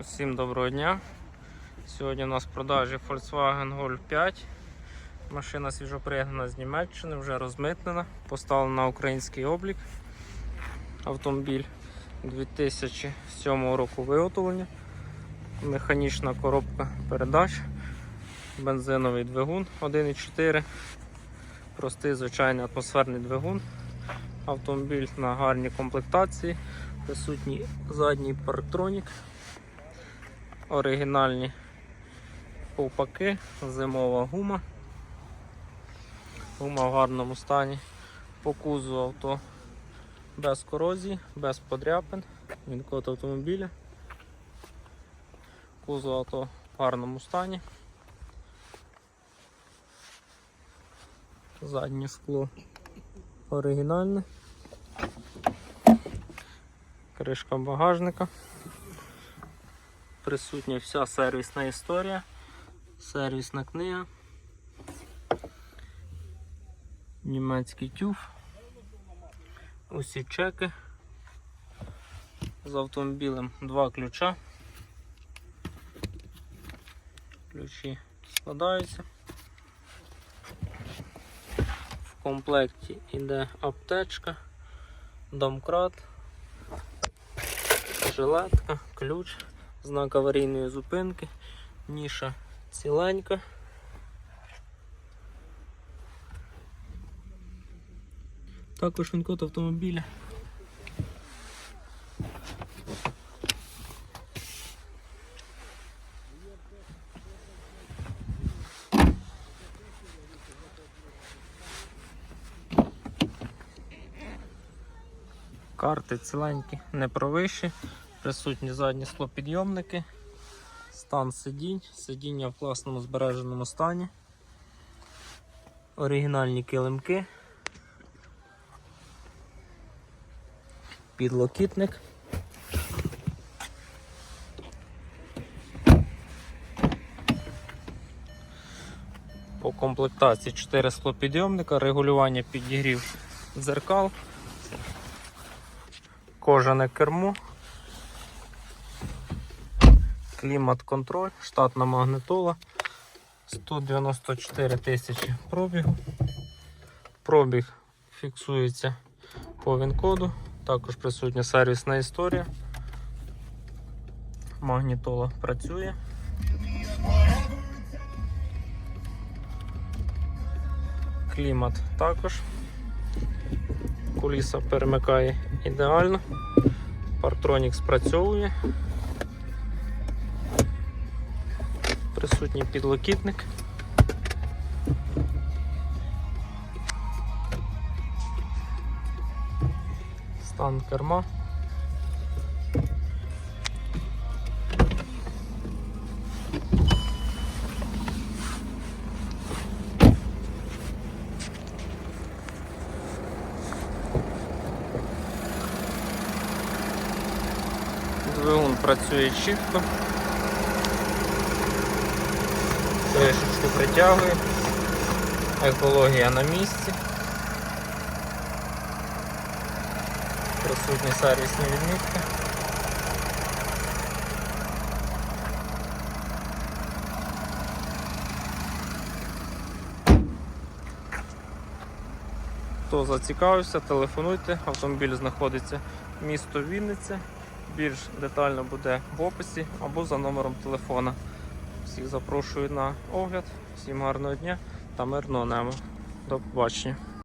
Всім доброго дня. Сьогодні у нас в продажі Volkswagen Golf 5. Машина свіжопригнана з Німеччини, вже розмитнена, поставлена на український облік. Автомобіль 2007 року виготовлення. Механічна коробка передач, бензиновий двигун 1,4, простий звичайний атмосферний двигун. Автомобіль на гарній комплектації, присутній задній парктронік оригінальні ковпаки, зимова гума. Гума в гарному стані. По кузу авто без корозії, без подряпин. Він код автомобіля. Кузов авто в гарному стані. Заднє скло оригінальне. Кришка багажника присутня вся сервісна історія, сервісна книга, німецький тюф, усі чеки. З автомобілем два ключа. Ключі складаються. В комплекті йде аптечка, домкрат, жилетка, ключ знак аварійної зупинки, ніша ціленька. Також він автомобіля. Карти ціленькі, не провищі, присутні задні склопідйомники, стан сидінь, сидіння в класному збереженому стані, оригінальні килимки, підлокітник. По комплектації 4 склопідйомника, регулювання підігрів дзеркал, кожане кермо, клімат-контроль, штатна магнитола, 194 тисячі пробігу. Пробіг фіксується по ВІН-коду, також присутня сервісна історія. Магнітола працює. Клімат також. Куліса перемикає ідеально. Партронік спрацьовує. Присутній підлокітник. Стан керма. Двигун працює чітко. Кришечку притягує. Екологія на місці. Присутні сервісні відмітки. Хто зацікавився, телефонуйте. Автомобіль знаходиться місто Вінниця. Більш детально буде в описі або за номером телефона. Всіх запрошую на огляд. Всім гарного дня та мирного неба. До побачення.